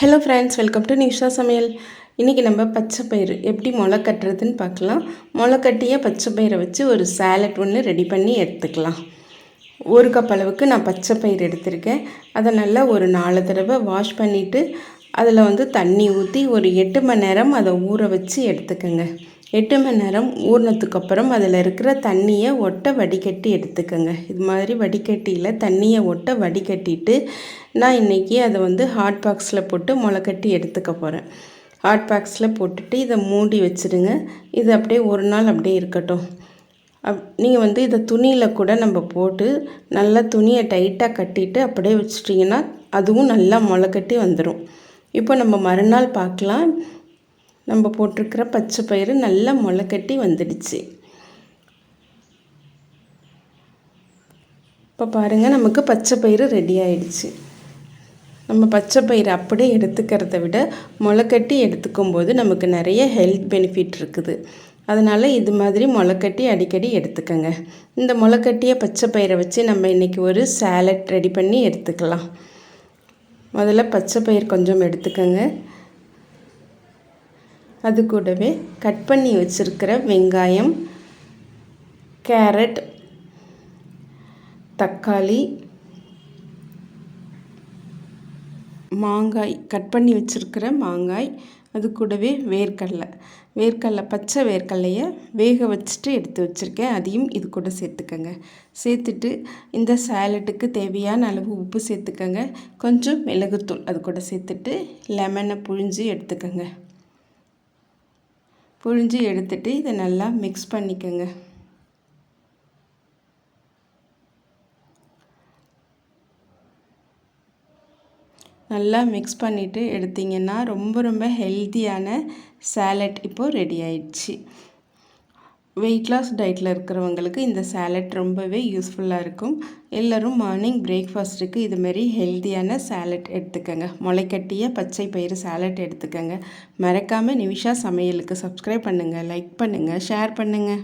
Hello friends welcome to Nisha சமையல் இன்றைக்கி நம்ம பச்சை பயிறு எப்படி முளை கட்டுறதுன்னு பார்க்கலாம். முளை கட்டிய பச்சை பயிரை வச்சு ஒரு சேலட் ஒன்று ரெடி பண்ணி எடுத்துக்கலாம். ஒரு கப் அளவுக்கு நான் பச்சை பயிர் எடுத்திருக்கேன். அதை நல்லா ஒரு நாலு தடவை வாஷ் பண்ணிவிட்டு அதில் வந்து தண்ணி ஊற்றி ஒரு எட்டு மணி நேரம் அதை ஊற வச்சு எடுத்துக்கோங்க. எட்டு மணி நேரம் ஊறினதுக்கப்புறம் அதில் இருக்கிற தண்ணியை ஒட்ட வடிகட்டி எடுத்துக்கோங்க. இது மாதிரி வடிகட்டியில் தண்ணியை ஒட்ட வடிகட்டிட்டு நான் இன்றைக்கி அதை வந்து ஹாட் பாக்ஸில் போட்டு முளைக்கட்டி எடுத்துக்க போகிறேன் ஹாட் பாக்ஸில் போட்டுட்டு இதை மூடி வச்சுடுங்க இது அப்படியே ஒரு நாள் அப்படியே இருக்கட்டும். அப் நீங்கள் வந்து இதை துணியில் கூட நம்ம போட்டு நல்லா துணியை டைட்டாக கட்டிட்டு அப்படியே வச்சிட்டிங்கன்னா அதுவும் நல்லா முளைக்கட்டி வந்துடும் இப்போ நம்ம மறுநாள் பார்க்கலாம். நம்ம போட்டிருக்கிற பச்சை பயிறு நல்லா முளைக்கட்டி வந்துடுச்சு. இப்போ பாருங்கள் நமக்கு பச்சை பயிறு ரெடி ஆயிடுச்சு. நம்ம பச்சை பயிறு அப்படியே எடுத்துக்கிறத விட முளைக்கட்டி எடுத்துக்கும் போது நமக்கு நிறைய ஹெல்த் பெனிஃபிட் இருக்குது. அதனால் இது மாதிரி முளைக்கட்டி அடிக்கடி எடுத்துக்கோங்க. இந்த முளைக்கட்டிய பச்சை பயிரை வச்சு நம்ம இன்றைக்கி ஒரு சேலட் ரெடி பண்ணி எடுத்துக்கலாம். முதல்ல பச்சை பயிர் கொஞ்சம் எடுத்துக்கோங்க. அது கூடவே கட் பண்ணி வச்சுருக்கிற வெங்காயம் கேரட் தக்காளி மாங்காய் கட் பண்ணி வச்சுருக்கிற மாங்காய் அது கூடவே வேர்க்கடலை. வேர்க்கடலை பச்சை வேர்க்கடலையை வேக வச்சுட்டு எடுத்து வச்சுருக்கேன். அதையும் இது கூட சேர்த்துக்கோங்க. சேர்த்துட்டு இந்த சேலட்டுக்கு தேவையான அளவு உப்பு சேர்த்துக்கோங்க. கொஞ்சம் மிளகுத்தூள் அது கூட சேர்த்துட்டு லெமனை புழிஞ்சு எடுத்துக்கோங்க. புழிஞ்சு எடுத்துட்டு இதை நல்லா மிக்ஸ் பண்ணிக்கோங்க. நல்லா மிக்ஸ் பண்ணிவிட்டு எடுத்திங்கன்னா ரொம்ப ரொம்ப ஹெல்த்தியான சேலட் இப்போது ரெடி ஆயிடுச்சு. வெயிட் லாஸ் டயட்டில் இருக்கிறவங்களுக்கு இந்த சேலட் ரொம்பவே யூஸ்ஃபுல்லாக இருக்கும். எல்லோரும் மார்னிங் பிரேக்ஃபாஸ்ட்டுக்கு இதுமாரி ஹெல்த்தியான சேலட் எடுத்துக்கோங்க. முளைக்கட்டிய பச்சை பயிறு சேலட் எடுத்துக்கோங்க. மறக்காமல் நிமிஷா சமையலுக்கு சப்ஸ்கிரைப் பண்ணுங்கள் லைக் பண்ணுங்கள் ஷேர் பண்ணுங்கள்